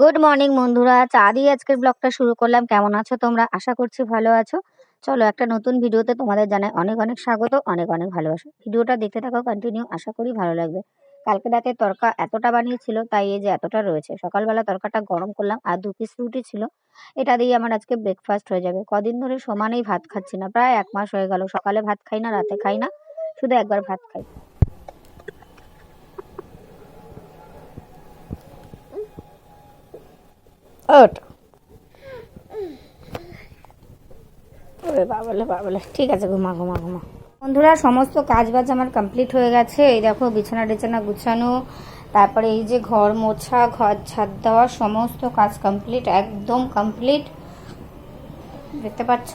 Good morning বন্ধুরা। চা দিয়ে আজকের ব্লগটা শুরু করলাম। কেমন আছো তোমরা? আশা করছি ভালো আছো। চলো, একটা নতুন ভিডিওতে তোমাদের জানাই অনেক অনেক স্বাগত, অনেক অনেক ভালোবাসা। ভিডিওটা দেখতে থাকো কন্টিনিউ আশা করি ভালো লাগবে। কালকে রাতে তরকা এতটা বানিয়েছিল, তাই এই যে এতটা রয়েছে। সকালবেলা তরকাটা গরম করলাম আর দু পিস রুটি ছিল। এটা দিয়ে আমার আজকে ব্রেকফাস্ট হয়ে যাবে। কদিন ধরে সমানেই ভাত খাচ্ছি না, প্রায় এক মাস হয়ে গেল। সকালে ভাত খাই না, রাতে খাই না। শুধু একবার ভাত খাই। ওঠ। ওরে বাবলে বাবলে ঠিক আছে, ঘুমা ঘুমা ঘুমা। বন্ধুরা, সমস্ত কাজ বাজ আমার কমপ্লিট হয়ে গেছে। এই দেখো, বিছানা টিছানা গুছানো, তারপরে এই যে ঘর মোছা, ঘর ছাদ দেওয়া, সমস্ত কাজ কমপ্লিট একদম কমপ্লিট দেখতে পাচ্ছ?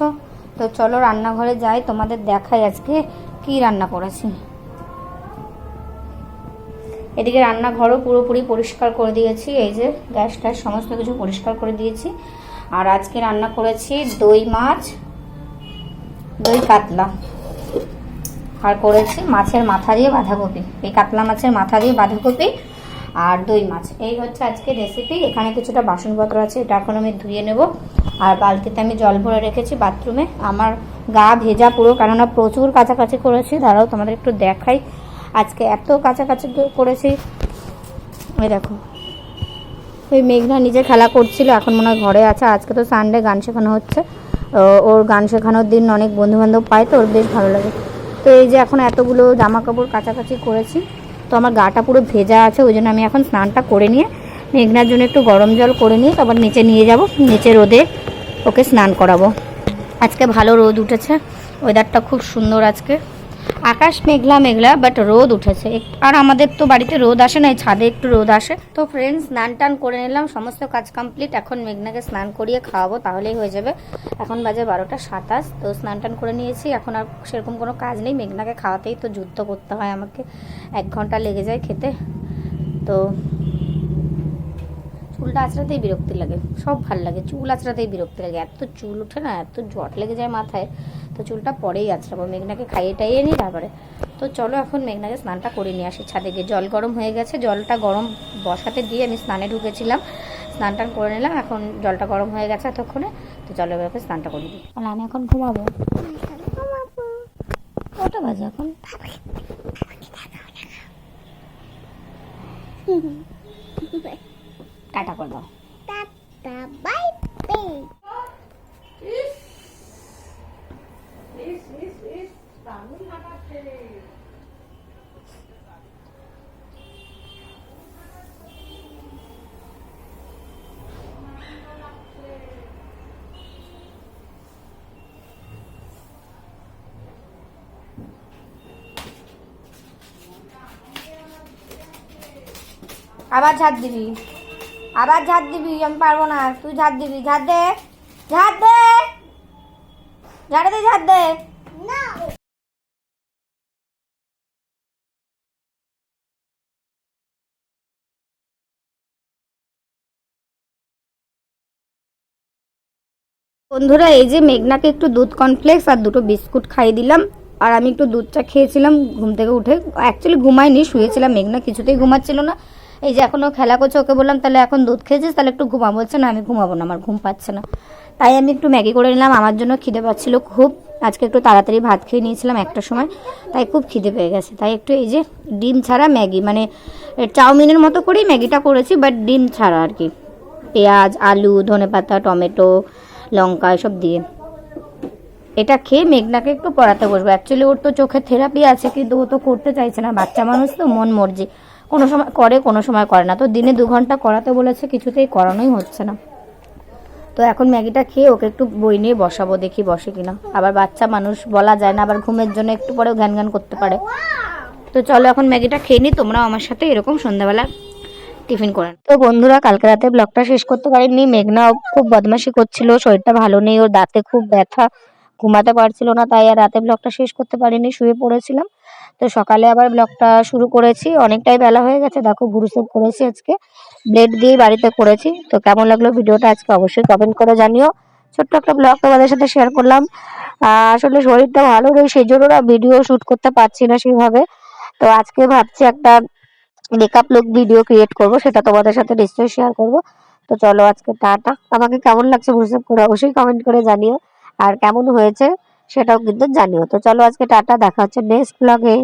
তো চলো, রান্নাঘরে যাই, তোমাদের দেখাই আজকে কি রান্না করেছি। এদিকে রান্নাঘরও পুরোপুরি পরিষ্কার করে দিয়েছি, এই যে গ্যাস ট্যাস সমস্ত কিছু পরিষ্কার করে দিয়েছি। আর আজকে রান্না করেছি দই মাছ, দই কাতলা। আর করেছি মাছের মাথা দিয়ে বাঁধাকপি, এই কাতলা মাছের মাথা দিয়ে বাঁধাকপি আর দই মাছ। এই হচ্ছে আজকে রেসিপি এখানে কিছুটা বাসনপত্র আছে, এটা এখন আমি ধুয়ে নেব। আর বালতিতে আমি জল ভরে রেখেছি বাথরুমে আমার গা ভেজা পুরো, কেননা প্রচুর কাছাকাছি করেছি, দাঁড়াও তোমাদের একটু দেখাই। আজকে এত কাছাকাছি করেছি। ওই দেখো। ওই মেঘনা নিজে খেলা করছিল, এখন মনে হয় ঘরে আছে। আজকে তো সানডে গান শেখানো হচ্ছে। ওর গান শেখানোর দিন অনেক বন্ধু বান্ধব পায় তো, ওর বেশ ভালো লাগে। তো এই যে এখন এতগুলো জামা কাপড় কাছাকাছি করেছি, তো আমার গাটা পুরো ভেজা আছে, ওই জন্য আমি এখন স্নানটা করে নিয়ে মেঘনার জন্য একটু গরম জল করে নিয়ে তারপর নিচে নিয়ে যাব, নিচে রোদে ওকে স্নান করাবো। আজকে ভালো রোদ উঠেছে ওয়েদারটা খুব সুন্দর আজকে। আকাশ মেঘলা মেঘলা বাট রোদ উঠেছে। আর আমাদের তো বাড়িতে রোদ আসে না, এই ছাদে একটু রোদ আসে। তো ফ্রেন্ডস স্নান টান করে নিলাম, সমস্ত কাজ কমপ্লিট এখন মেঘনাকে স্নান করিয়ে খাওয়াবো, তাহলেই হয়ে যাবে। এখন বাজে বারোটা সাতাশ, তো স্নান টান করে নিয়েছি। এখন আর সেরকম কোনো কাজ নেই, মেঘনাকে খাওয়াতেই তো যুদ্ধ করতে হয় আমাকে। এক ঘণ্টা লেগে যায় খেতে। তো চুলটা আঁচড়াতেই বিরক্তি লাগে সব ভালো লাগে চুল আঁচড়াতেই বিরক্তি লাগে এত চুল ওঠে না এত জট লেগে যায় মাথায় তো চুলটা পরেই আঁচড়াবো মেঘনাকে খাইয়ে টাইয়ে নিই তারপরে তো চলো এখন মেঘনাকে স্নানটা করে নিয়ে আসি ছাদে গিয়ে জল গরম হয়ে গেছে জলটা গরম বসাতে দিয়ে আমি স্নানে ঢুকেছিলাম স্নান টান করে নিলাম এখন জলটা গরম হয়ে গেছে এতক্ষণে তো চলো এবার স্নানটা করে দিই আমি এখন ঘুমাবো কটা বাজে এখন টাটা করে দাও। আবার ঝাড় দিবি। আবার ঝাড় দিবি, আমি পারব না। তুই ঝাড় দিবি। ঝাড় দে। ঝাড় দে। ঝাড়ে দে ঝাড় দে। বন্ধুরা, এই যে মেঘনাকে একটু দুধ কর্নফ্লেক্স আর দুটো বিস্কুট খাইয়ে দিলাম। আর আমি একটু দুধটা খেয়েছিলাম, ঘুম থেকে উঠে। অ্যাকচুয়ালি ঘুমাইনি শুয়েছিলাম। মেঘনা কিছুতেই ঘুমাচ্ছিল না। এই যে এখনও খেলা করছে, ওকে বললাম, তাহলে এখন দুধ খেয়েছিস? তাহলে একটু ঘুমা বলছে, না, আমি ঘুমাবো না, আমার ঘুম পাচ্ছে না। তাই আমি একটু ম্যাগি করে নিলাম। আমার জন্য খিদে পাচ্ছিল খুব। আজকে একটু তাড়াতাড়ি ভাত খেয়ে নিয়েছিলাম একটা সময়, তাই খুব খিদে পেয়ে গেছে। তাই একটু এই যে ডিম ছাড়া ম্যাগি মানে চাউমিনের মতো করেই ম্যাগিটা করেছি, বাট ডিম ছাড়া আর কি। পেঁয়াজ, আলু, ধনেপাতা, টমেটো, লঙ্কা, এসব দিয়ে। এটা খেয়ে মেঘনাকে একটু পড়াতে বসবো। অ্যাকচুয়ালি ওর তো চোখের থেরাপি আছে, কিন্তু ও তো করতে চাইছে না। বাচ্চা মানুষ তো, মন মর্জি। কোনো সময় করে, কোনো সময় করে না। তো দিনে দু ঘণ্টা করাতে বলেছে, কিছুতেই করানোই হচ্ছে না। তো এখন ম্যাগিটা খেয়ে ওকে একটু বই নিয়ে বসাবো, দেখি বসে কিনা। আবার বাচ্চা মানুষ বলা যায় না, আবার ঘুমের জন্য একটু পরেও ঘ্যান ঘ্যান করতে পারে। তো চলো এখন ম্যাগিটা খেয়ে নিই তোমরাও আমার সাথে এরকম সন্ধ্যাবেলা টিফিন করেন তো বন্ধুরা, কালকে রাতে ব্লগটা শেষ করতে পারিনি। মেঘনা খুব বদমাশি করছিল, শরীরটা ভালো নেই, ওর দাঁতে খুব ব্যথা, ঘুমাতে পারছিল না, তাই আর রাতে ব্লগটা শেষ করতে পারিনি, শুয়ে পড়েছিলাম। তো সকালে আবার ব্লগটা শুরু করেছি। অনেকটাই বেলা হয়ে গেছে, দেখো ভুরুসেপ করেছি আজকে। ব্লেড দিয়ে বাড়িতে করেছি। তো কেমন লাগল ভিডিওটা আজকে অবশ্যই কমেন্ট করে জানিও। ছোট্ট একটা ব্লগ তোমাদের সাথে শেয়ার করলাম। আসলে শরীরটা ভালো নেই সেই জন্য না ভিডিও শুট করতে পারছি না সেইভাবে তো আজকে ভাবছি একটা মেকআপ লুক ভিডিও ক্রিয়েট করব, সেটা তোমাদের সাথে নিশ্চয়ই শেয়ার করব। তো চলো আজকে টাটা। আমাকে কেমন লাগছে বুঝতে করে অবশ্যই কমেন্ট করে জানিও। আর কেমন হয়েছে? সেটাও কিন্তু জানিও। তো চলো আজকে টাটা দেখা হচ্ছে নেক্সট ব্লগে